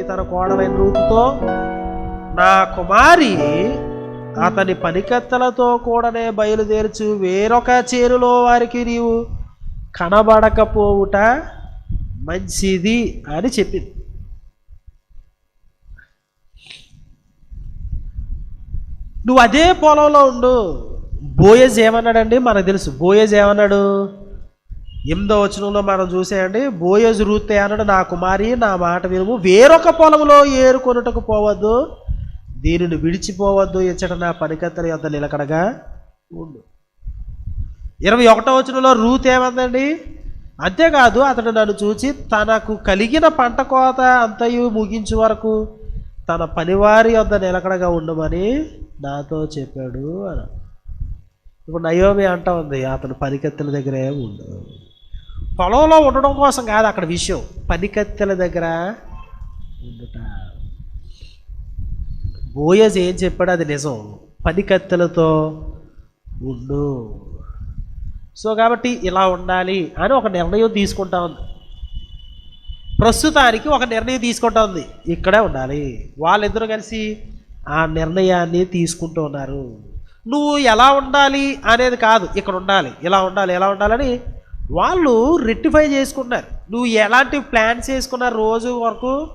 Naomi తన కోడలైన రూతుతో నా కుమారి అతని పనికత్తలతో కూడానే బయలుదేర్చు వేరొక చేరులో వారికి నీవు కనబడకపోవుట మంచిది అని చెప్పింది. నువ్వు అదే పొలంలో ఉండు. బోయజ్ ఏమన్నాడండి మనకు తెలుసు. బోయజ్ ఏమన్నాడు ఎనిమిదో వచనంలో మనం చూసేయండి బోయజ్ రూతే అన్నాడు నా కుమారి నా మాట వినుము. వేరొక పొలంలో ఏరుకొనుటకు పోవద్దు దీనిని విడిచిపోవద్దు ఇచ్చట నా పనికత్తల యొద్ద నిలకడగా ఉండు. ఇరవై ఒకటో వచనంలో రూత్ ఏమందండి? అంతేకాదు అతడు నన్ను చూచి తనకు కలిగిన పంట కోత అంతయు ముగించు వరకు తన పనివారి వద్ద నిలకడగా ఉండమని నాతో చెప్పాడు అని ఇప్పుడు నయోమి అంటా ఉంది అతను పనికత్తెల దగ్గరే ఉండదు పొలంలో ఉండడం కోసం కాదు అక్కడ విషయం. పనికత్తెల దగ్గర ఉండుట. బోయజ్ ఏం చెప్పాడు? అది నిజం. పనికత్తెలతో ఉండు. సో కాబట్టి ఇలా ఉండాలి అని ఒక నిర్ణయం తీసుకుంటా ఉంది. ప్రస్తుతానికి ఒక నిర్ణయం తీసుకుంటా ఉంది. ఇక్కడే ఉండాలి. వాళ్ళిద్దరూ కలిసి ఆ నిర్ణయాన్ని తీసుకుంటూ ఉన్నారు. నువ్వు ఎలా ఉండాలి అనేది కాదు. ఇక్కడ ఉండాలి. ఇలా ఉండాలి ఎలా ఉండాలని వాళ్ళు రెక్టిఫై చేసుకున్నారు నువ్వు ఎలాంటి ప్లాన్స్ చేసుకున్నారు రోజు వరకు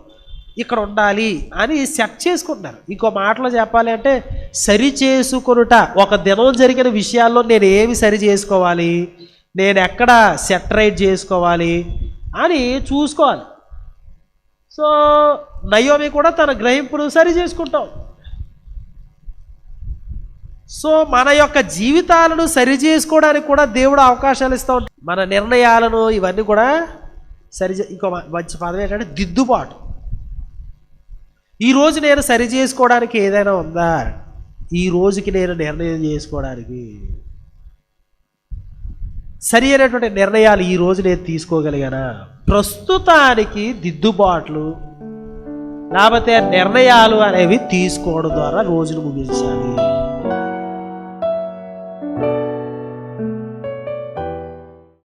ఇక్కడ ఉండాలి అని సెట్ చేసుకుంటున్నారు. ఇంకో మాటలో చెప్పాలి అంటే సరి చేసుకొనుట. ఒక దినం జరిగిన విషయాల్లో నేను ఏమి సరి చేసుకోవాలి? నేను ఎక్కడ సెటరైట్ చేసుకోవాలి? అని చూసుకోవాలి. సో నయోమి కూడా తన గ్రహింపును సరి చేసుకుంటాం. సో మన యొక్క జీవితాలను సరి చేసుకోవడానికి కూడా దేవుడు అవకాశాలు ఇస్తూ ఉంటాడు. మన నిర్ణయాలను ఇవన్నీ కూడా సరి చే- ఇంకో మంచి పదం ఏంటంటే దిద్దుబాటు. ఈ రోజు నేను సరి చేసుకోవడానికి ఏదైనా ఉందా? ఈ రోజుకి నేను నిర్ణయం చేసుకోవడానికి. సరి అయినటువంటి నిర్ణయాలు ఈ రోజు నేను తీసుకోగలిగానా? ప్రస్తుతానికి దిద్దుబాట్లు లేకపోతే నిర్ణయాలు అనేవి తీసుకోవడం ద్వారా రోజును ముగించాలి.